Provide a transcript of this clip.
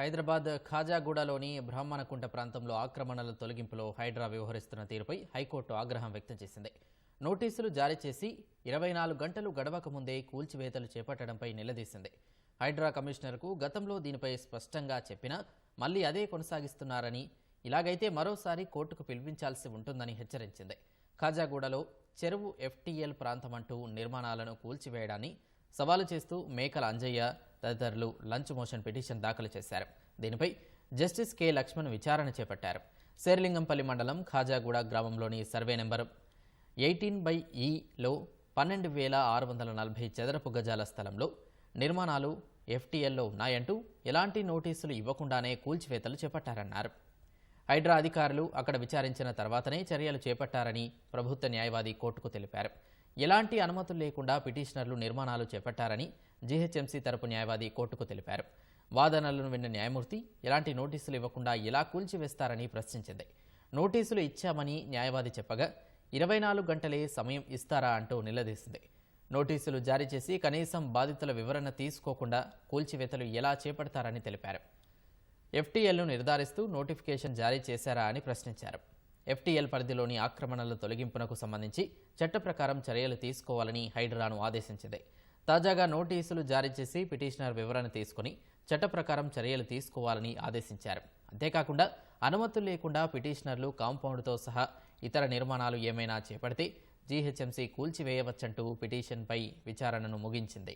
హైదరాబాద్ ఖాజాగూడలోని బ్రాహ్మణకుంట ప్రాంతంలో ఆక్రమణల తొలగింపులో హైడ్రా వ్యవహరిస్తున్న తీరుపై హైకోర్టు ఆగ్రహం వ్యక్తం చేసింది. నోటీసులు జారీ చేసి ఇరవై నాలుగు గంటలు గడవక ముందే కూల్చివేతలు చేపట్టడంపై నిలదీసింది. హైడ్రా కమిషనర్కు గతంలో దీనిపై స్పష్టంగా చెప్పినా మళ్ళీ అదే కొనసాగిస్తున్నారని ఇలాగైతే మరోసారి కోర్టుకు పిలిపించాల్సి ఉంటుందని హెచ్చరించింది. ఖాజాగూడలో చెరువు ఎఫ్టీఎల్ ప్రాంతమంటూ నిర్మాణాలను కూల్చివేయడాన్ని సవాలు చేస్తూ మేకల అంజయ్య తదితరులు లంచ్ మోషన్ పిటిషన్ దాఖలు చేశారు. దీనిపై జస్టిస్ కె. లక్ష్మణ్ విచారణ చేపట్టారు. శేర్లింగంపల్లి మండలం ఖాజాగూడ గ్రామంలోని సర్వే నెంబర్ ఎయిటీన్ బై ఈలో పన్నెండు వేల ఆరు వందల నలభై చదరపు గజాల స్థలంలో నిర్మాణాలు ఎఫ్టీఎల్లో ఉన్నాయంటూ ఎలాంటి నోటీసులు ఇవ్వకుండానే కూల్చివేతలు చేపట్టారన్నారు. హైడ్రా అధికారులు అక్కడ విచారించిన తర్వాతనే చర్యలు చేపట్టారని ప్రభుత్వ న్యాయవాది కోర్టుకు తెలిపారు. ఎలాంటి అనుమతులు లేకుండా పిటిషనర్లు నిర్మాణాలు చేపట్టారని జీహెచ్ఎంసీ తరపు న్యాయవాది కోర్టుకు తెలిపారు. వాదనలను విన్న న్యాయమూర్తి ఎలాంటి నోటీసులు ఇవ్వకుండా ఎలా కూల్చివేస్తారని ప్రశ్నించింది. నోటీసులు ఇచ్చామని న్యాయవాది చెప్పగా ఇరవై నాలుగు గంటలే సమయం ఇస్తారా? అంటూ నిలదీసింది. నోటీసులు జారీ చేసి కనీసం బాధితుల వివరణ తీసుకోకుండా కూల్చివేతలు ఎలా చేపడతారని తెలిపారు. ఎఫ్టీఎల్ను నిర్ధారిస్తూ నోటిఫికేషన్ జారీ చేశారా అని ప్రశ్నించారు. ఎఫ్టీఎల్ పరిధిలోని ఆక్రమణల తొలగింపునకు సంబంధించి చట్ట ప్రకారం చర్యలు తీసుకోవాలని హైడ్రాను ఆదేశించింది. తాజాగా నోటీసులు జారీ చేసి పిటిషనర్ వివరణ తీసుకుని చట్ట ప్రకారం చర్యలు తీసుకోవాలని ఆదేశించారు. అంతేకాకుండా అనుమతులు లేకుండా పిటిషనర్లు కాంపౌండ్తో సహా ఇతర నిర్మాణాలు ఏమైనా చేపడితే జీహెచ్ఎంసీ కూల్చివేయవచ్చంటూ పిటిషన్పై విచారణను ముగించింది.